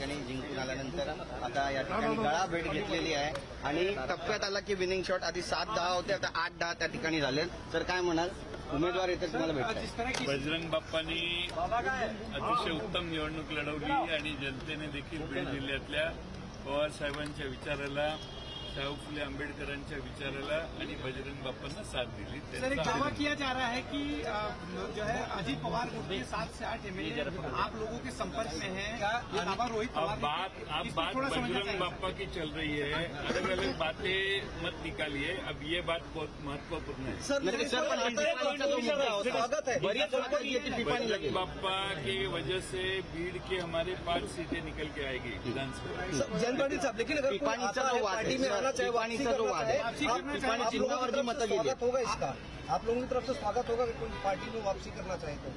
ठिकाणी जिंकून आल्यानंतर आता या ठिकाणी गळा भेट घेतलेली आहे. आणि टप्प्यात आला की विनिंग शॉट आधी सात दहा होते आता आठ दहा त्या ठिकाणी झाले तर काय म्हणाल? उमेदवार येते तुम्हाला भेटतात. बजरंग बाप्पांनी अतिशय उत्तम निवडणूक लढवली आणि जनतेने देखील बीड जिल्ह्यातल्या पवार साहेबांच्या विचाराला शाहू फुले आंबेडकरांच्या विचाराला आणि बजरंग बाप्पांना साथ दी सर एक दावा किया जा रहा है कि जो है अजीत पवार के सात से आठ एमएलए आप लोगों के संपर्क में है। रोहित पवार बात बजरंग बापा बाप्पा की चल रही है। बातें मत निकालिए अब ये बात बहुत महत्वपूर्ण है। सर बजरंग लगेल बाप्पा की वजह से भीड़ के हमारे पाँच सीटें निकल के आएगी विधानसभा। साहब लेकिन अगर है, पार्टी में आना चाहे है वापसी स्वागत होगा इसका। आप लोगों की तरफ़ से स्वागत होगा कि कोई पार्टी में वापसी करना चाहे तो।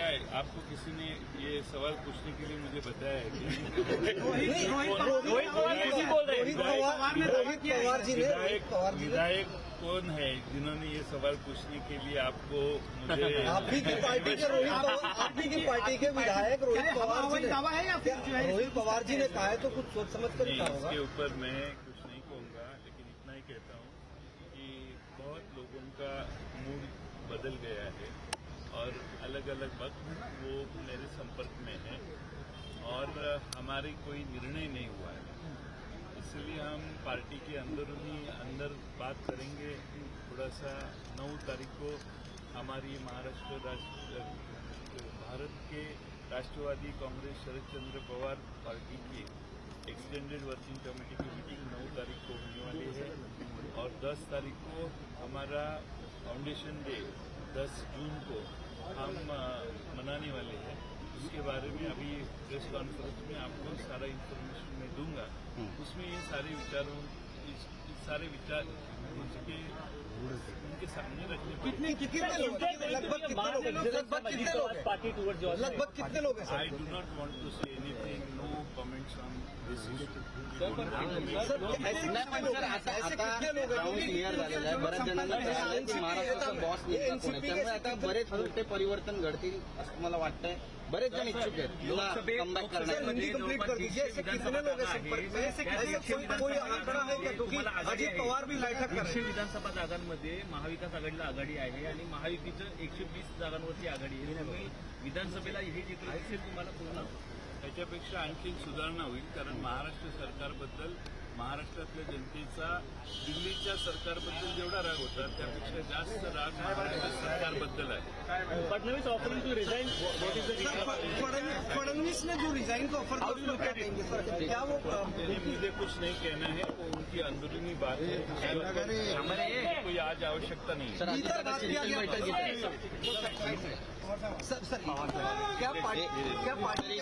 क्या है? आपको किसी ने ये सवाल पूछने के लिए मुझे बताया है? रोहित रोहित रोहित पवार रोहित बोल रहे रोहित पवार ने दावा रोहित किया। पवार जी ने रोहित विधायक कौन है जिन्होंने ये सवाल पूछने के लिए आपको मुझे आप की पार्टी के रोहित पवार की पार्टी के विधायक रोहित पवार जी दावा है या फिर जो रोहित पवार जी ने कहा है तो कुछ सोच समझ कर इसके ऊपर मैं कुछ नहीं कहूँगा लेकिन इतना ही कहता हूँ कि बहुत लोगों का मूड बदल गया है। और अलग अलग वक्त वो मेरे संपर्क में है। और हमारी कोई निर्णय नहीं हुआ है। इसलिए हम पार्टी के अंदर ही अंदर बात करेंगे। थोड़ा सा नौ तारीख को हमारी महाराष्ट्र राष्ट्र, भारत के राष्ट्रवादी कांग्रेस शरद चंद्र पवार पार्टी की एक्सटेंडेड वर्किंग कमेटी की मीटिंग नौ तारीख को होने वाली है। और 10 तारीख को हमारा फाउंडेशन डे 10 जून को हम मनाने वाले हैं। उसके बारे में अभी प्रेस कॉन्फ्रेंस में आपको सारा इन्फॉर्मेशन मैं दूँगा। उसमें ये सारे विचारों इस, इस सारे विचार उसके उनके सामने रखने कितने कितने लोग हैं? लगभग कितने लोग हैं? लगभग कितने लोग हैं लगभग कितने लोग हैं. ऐसे कितने लोग हैं कितने लोग हैं राऊंड क्योंकि क्लिअर झालेला आहे बऱ्याच जणांना महाराष्ट्राचा बॉस नेमका कोण आहे त्यामुळे आता बरेच मोठे परिवर्तन घडतील असं मला वाटतंय बरेच जण इच्छुक आहेत कमबॅक करण्यासाठी कितने लोग हैं कोई आंकड़ा है अजीत पवार भी बैठक कर एकशे रहे विधानसभा जागांमध्ये महाविकास आघाडीला आघाडी आहे आणि महायुतीचं एकशे वीस जागांवरची आघाडी आहे. त्यामुळे विधानसभेला हे जे तुम्हाला पूर्ण त्याच्यापेक्षा आणखी सुधारणा होईल कारण महाराष्ट्र सरकारबद्दल महाराष्ट्रातल्या जनतेचा दिल्लीच्या सरकारबद्दल जेवढा राग होता त्यापेक्षा जास्त राग महाराष्ट्र सरकारबद्दल आहे Fadnavis offering to resign what Fadnavis ने जो रिजाइन का ऑफ़र क्या वो मुझे कुछ नहीं कहना है वो उनकी अंदरूनी बात है कोई आज आवश्यकता नहीं है सर सर क्या पार्टी क्या पार्टी